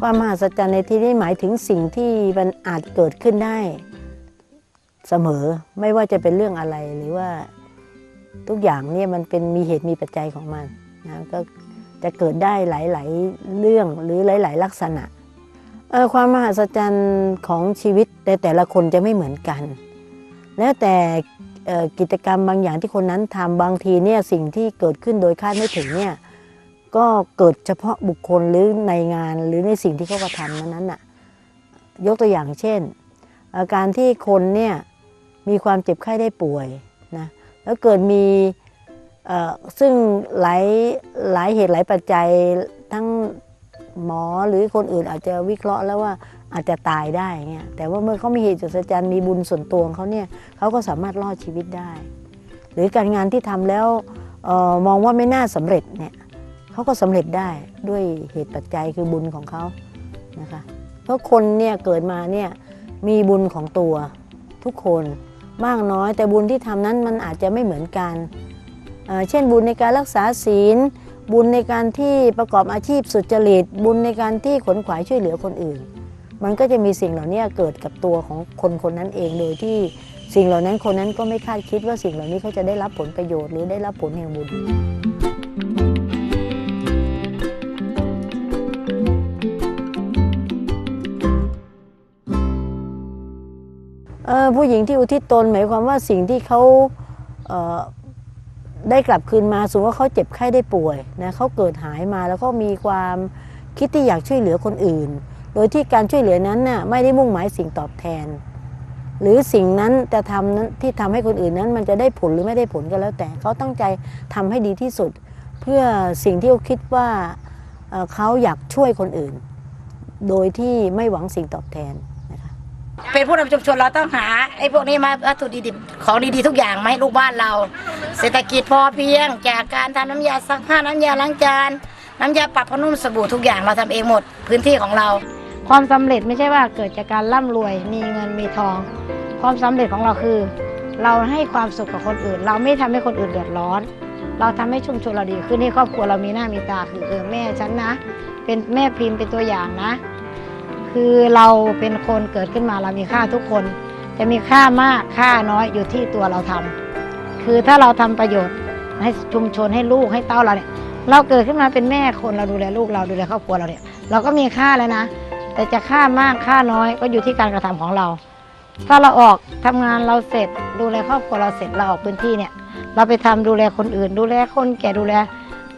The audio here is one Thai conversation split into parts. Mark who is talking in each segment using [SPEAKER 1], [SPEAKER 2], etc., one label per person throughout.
[SPEAKER 1] ความมหัศจรรย์ในที่นี้หมายถึงสิ่งที่มันอาจเกิดขึ้นได้เสมอไม่ว่าจะเป็นเรื่องอะไรหรือว่าทุกอย่างเนี่ยมันเป็นมีเหตุมีปัจจัยของมันนะก็จะเกิดได้หลาย ๆ เรื่องหรือหลาย ๆ ลักษณะความมหัศจรรย์ของชีวิตแต่แต่ละคนจะไม่เหมือนกัน แล้วแต่กิจกรรมบางอย่างที่คนนั้นทำบางทีเนี่ยสิ่งที่เกิดขึ้นโดยคาดไม่ถึงเนี่ย ก็เกิดเฉพาะบุคคลหรือในงานหรือในสิ่งที่เขากระทำนั้นน่ะยกตัวอย่างเช่น อาการที่คนเนี่ยมีความเจ็บไข้ได้ป่วยนะแล้วเกิดมีซึ่งหลายหลายเหตุหลายปัจจัยทั้งหมอหรือคนอื่นอาจจะวิเคราะห์แล้วว่าอาจจะตายได้เงี้ยแต่ว่าเมื่อเขามีเหตุจัศจรมีบุญส่วนตัวของเขาเนี่ยเขาก็สามารถรอดชีวิตได้ หรือการงานที่ทำแล้วออมองว่าไม่น่าสำเร็จเนี่ย เขาก็สำเร็จได้ด้วยเหตุปัจจัยคือบุญของเขานะคะ เพราะคนเนี่ยเกิดมาเนี่ยมีบุญของตัวทุกคนมากน้อยแต่บุญที่ทำนั้นมันอาจจะไม่เหมือนกันเเช่นบุญในการรักษาศีล บุญในการที่ประกอบอาชีพสุจริต บุญในการที่ขนขวายช่วยเหลือคนอื่น มันก็จะมีสิ่งเหล่านี้เกิดกับตัวของคนคนนั้นเองโดยที่สิ่งเหล่านั้นคนนั้นก็ไม่คาดคิดว่าสิ่งเหล่านี้เขาจะได้รับผลประโยชน์หรือได้รับผลแห่งบุญ ผู้หญิงที่อุทิศตนหมายความว่าสิ่งที่เขาเออได้กลับคืนมาสมมติว่าเขาเจ็บไข้ได้ป่วยนะเขาเกิดหายมาแล้วก็มีความคิดที่อยากช่วยเหลือคนอื่น โดยที่การช่วยเหลือนั้นน่ะไม่ได้มุ่งหมายสิ่งตอบแทน หรือสิ่งนั้นจะทำนั้นที่ทำให้คนอื่นนั้นมันจะได้ผลหรือไม่ได้ผลก็แล้วแต่เขาตั้งใจทำให้ดีที่สุด เพื่อสิ่งที่เขาคิดว่าเขาอยากช่วยคนอื่น โดยที่ไม่หวังสิ่งตอบแทน
[SPEAKER 2] เป็นผู้นำชุมชนเราต้องหาไอ้พวกนี้มาวัตถุดิบของดีๆทุกอย่างมาให้ลูกบ้านเรา เศรษฐกิจพอเพียง จากการทำน้ำยาซักผ้าน้ำยาล้างจานน้ำยาปรับผ้านุ่มสบู่ทุกอย่างเราทำเองหมดพื้นที่ของเรา
[SPEAKER 3] ความสำเร็จไม่ใช่ว่าเกิดจากการร่ำรวยมีเงินมีทอง ความสำเร็จของเราคือ เราให้ความสุขกับคนอื่น เราไม่ทำให้คนอื่นเดือดร้อน เราทำให้ชุมชนเราดีขึ้นให้ครอบครัวเรามีหน้ามีตาคือเออแม่ฉันนะ เป็นแม่พิมพ์เป็นตัวอย่างนะ คือเราเป็นคนเกิดขึ้นมาเรามีค่าทุกคน จะมีค่ามากค่าน้อยอยู่ที่ตัวเราทำคือถ้าเราทำประโยชน์ให้ชุมชนให้ลูกให้เต้าเราเนี่ยเราเกิดขึ้นมาเป็นแม่คนเราดูแลลูกเราดูแลครอบครัวเราเนี่ยเราก็มีค่าแล้วนะ แต่จะค่ามากค่าน้อยก็อยู่ที่การกระทำของเรา ถ้าเราออกทำงานเราเสร็จ ดูแลครอบครัวเราเสร็จเราออกพื้นที่เนี่ย เราไปทำดูแลคนอื่น ดูแลคนแก่ดูแล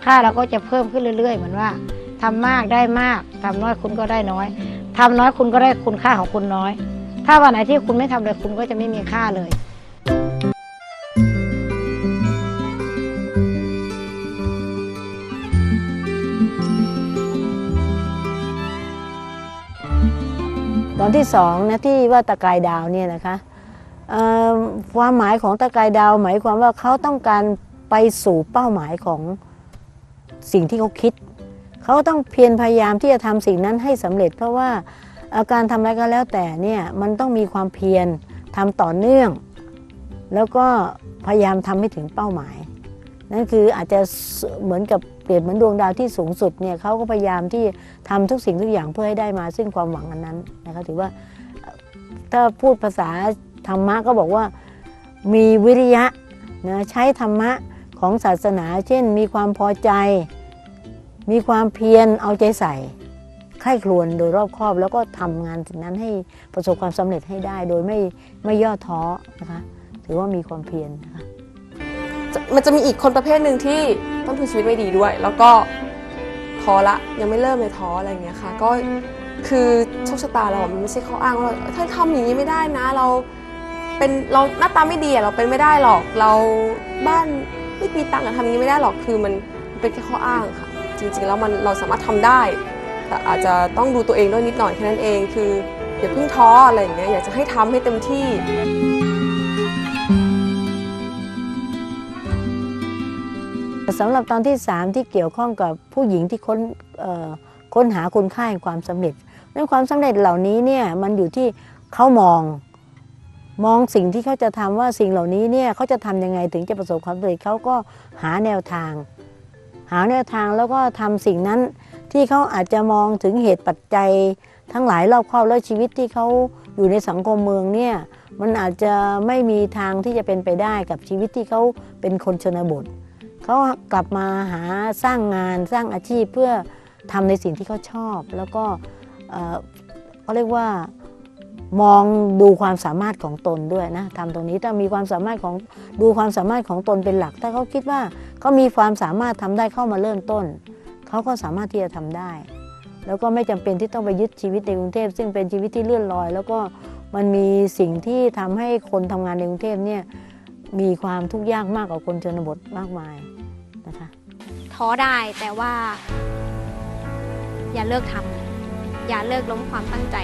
[SPEAKER 3] ค่าเราก็จะเพิ่มขึ้นเรื่อย ๆ เหมือนว่าทำมากได้มากทำน้อยคุณก็ได้น้อย ทำน้อยคุณก็ได้คุณค่าของคุณน้อย ถ้าวันไหนที่คุณไม่ทำเลยคุณก็จะไม่มีค่าเลย
[SPEAKER 1] ตอนที่สองนะที่ว่าตะกายดาวเนี่ยนะคะความหมายของตะกายดาว หมายความว่าเขาต้องการไปสู่เป้าหมายของสิ่งที่เขาคิด เขาต้องเพียรพยายามที่จะทำสิ่งนั้นให้สำเร็จ เพราะว่าอ่อการทำอะไรก็แล้วแต่เนี่ยมันต้องมีความเพียรทำต่อเนื่อง แล้วก็พยายามทำให้ถึงเป้าหมาย นั่นคืออาจจะเหมือนกับเปรียบเหมือนดวงดาวที่สูงสุดเนี่ยเขาก็พยายามที่ทำทุกสิ่งทุกอย่างเพื่อให้ได้มา ซึ่งความหวังอันนั้นนะคะถือว่าถ้าพูดภาษาธรรมะก็บอกว่ามีวิริยะนะใช้ธรรมะของศาสนา เช่น มีความพอใจ มีความเพียรเอาใจใส่ใคร่ครวญโดยรอบครอบ แล้วก็ทำงานสิ่งนั้นให้ประสบความสำเร็จให้ได้ โดยไม่ไม่ย่อท้อนะคะถือว่ามีความเพียรนะคะ
[SPEAKER 4] จะมันจะมีอีกคนประเภทหนึ่งที่ต้นทุนชีวิตไม่ดีด้วย แล้วก็ท้อละยังไม่เริ่มเลยท้ออะไรอย่างเงี้ยค่ะก็คือโชคชะตาเรามันไม่ใช่ข้ออ้างว่าถ้าทำอย่างนี้ไม่ได้นะ เราเป็นเราหน้าตาไม่ดีอะเราเป็นไม่ได้หรอกเราบ้านไม่มีตังค์อะทำอย่างนี้ไม่ได้หรอกคือมันเป็นแค่ข้ออ้างค่ะ จริง ๆ แล้วมันเราสามารถทำได้ แต่อาจจะต้องดูตัวเองด้วยนิดหน่อยแค่นั้นเองคืออย่าเพิ่งท้ออะไรอย่างเงี้ยอยากจะให้ทำให้เต็มที่
[SPEAKER 1] สำหรับตอนที่ 3 ที่เกี่ยวข้องกับผู้หญิงที่ค้นค้นหาคุณค่าแห่งความสำเร็จนั้นความสำเร็จเหล่านี้เนี่ยมันอยู่ที่เขามองมองสิ่งที่เขาจะทำว่าสิ่งเหล่านี้เนี่ยเขาจะทำยังไงถึงจะประสบความสำเร็จเขาก็หาแนวทาง หาแนวทางแล้วก็ทำสิ่งนั้นที่เขาอาจจะมองถึงเหตุปัจจัย ทั้งหลายรอบครอบแล้วชีวิตที่เขาอยู่ในสังคมเมืองเนี่ยมันอาจจะไม่มีทางที่จะเป็นไปได้กับชีวิตที่เขาเป็นคนชนบทเขากลับมาหาสร้างงานสร้างอาชีพเพื่อทำในสิ่งที่เขาชอบ แล้วก็เขาเรียกว่า มองดูความสามารถของตนด้วยนะทำตรงนี้ถ้ามีความสามารถของดูความสามารถของตนเป็นหลัก ถ้าเขาคิดว่าเขามีความสามารถทำได้เข้ามาเริ่มต้น เขาก็สามารถที่จะทำได้ แล้วก็ไม่จำเป็นที่ต้องไปยึดชีวิตในกรุงเทพซึ่งเป็นชีวิตที่เลื่อนลอย แล้วก็มันมีสิ่งที่ทำให้คนทำงานในกรุงเทพเนี่ยมีความทุกข์ยากมากกว่าคนชนบทมากมายนะคะ
[SPEAKER 5] ท้อได้แต่ว่า อย่าเลิกทำอย่าเลิกล้มความตั้งใจ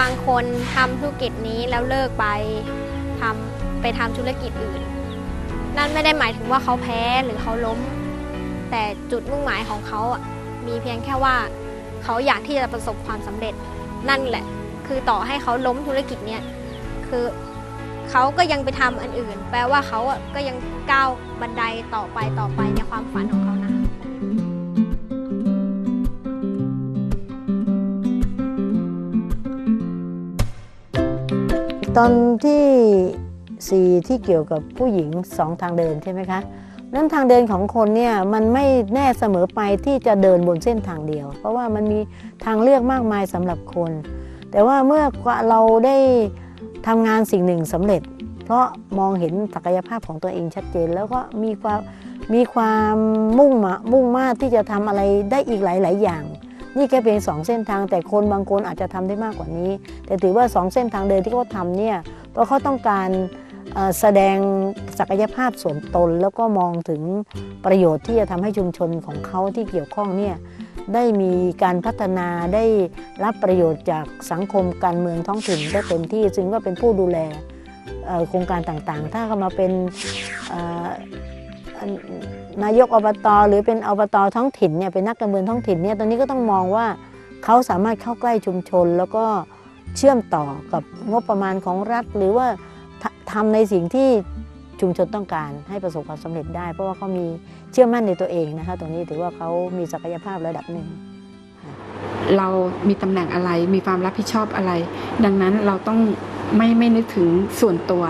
[SPEAKER 5] บางคนทำธุรกิจนี้แล้วเลิกไปทำไปทำธุรกิจอื่น นั่นไม่ได้หมายถึงว่าเขาแพ้หรือเขาล้ม แต่จุดมุ่งหมายของเขาอะมีเพียงแค่ว่าเขาอยากที่จะประสบความสำเร็จนั่นแหละ คือต่อให้เขาล้มธุรกิจเนี้ยคือเขาก็ยังไปทำอันอื่น แปลว่าเขาอะก็ยังก้าวบันไดต่อไปต่อไปในความฝันของเขานะ
[SPEAKER 1] ตอนที่สี่ที่เกี่ยวกับผู้หญิงสองทางเดินใช่ไหมคะนั้นทางเดินของคนเนี่ยมันไม่แน่เสมอไปที่จะเดินบนเส้นทางเดียว เพราะว่ามันมีทางเลือกมากมายสำหรับคน แต่ว่าเมื่อเราได้ทำงานสิ่งหนึ่งสำเร็จ เพราะมองเห็นศักยภาพของตัวเองชัดเจน แล้วก็มีความมีความมุ่งมามุ่งมาที่จะทำอะไรได้อีกหลาย ๆ อย่าง นี่แค่เพียงสองเส้นทาง แต่คนบางคนอาจจะทำได้มากกว่านี้ แต่ถือว่าสองเส้นทางเดินที่เขาทำเนี่ยเพราะเขาต้องการแสดงศักยภาพส่วนตน แล้วก็มองถึงประโยชน์ที่จะทำให้ชุมชนของเขาที่เกี่ยวข้องเนี่ยได้มีการพัฒนาได้รับประโยชน์จากสังคมการเมืองท้องถิ่นได้เต็มที่ซึ่งก็เป็นผู้ดูแลโครงการต่างๆ ถ้าเขามาเป็น นายกอบตหรือเป็นอบตท้องถิ่นเนี่ยเป็นนักการเมืองท้องถิ่นเนี่ยตอนนี้ก็ต้องมองว่าเขาสามารถเข้าใกล้ชุมชน แล้วก็เชื่อมต่อกับงบประมาณของรัฐ หรือว่าททำในสิ่งที่ชุมชนต้องการให้ประสบความสำเร็จได้ เพราะว่าเขามีเชื่อมั่นในตัวเองนะคะตรงนี้ถือว่าเขามีศักยภาพระดับหนึ่ง
[SPEAKER 6] เรามีตำแหน่งอะไร มีความรับผิดชอบอะไร ดังนั้นเราต้องไม่ไม่นึกถึงส่วนตัว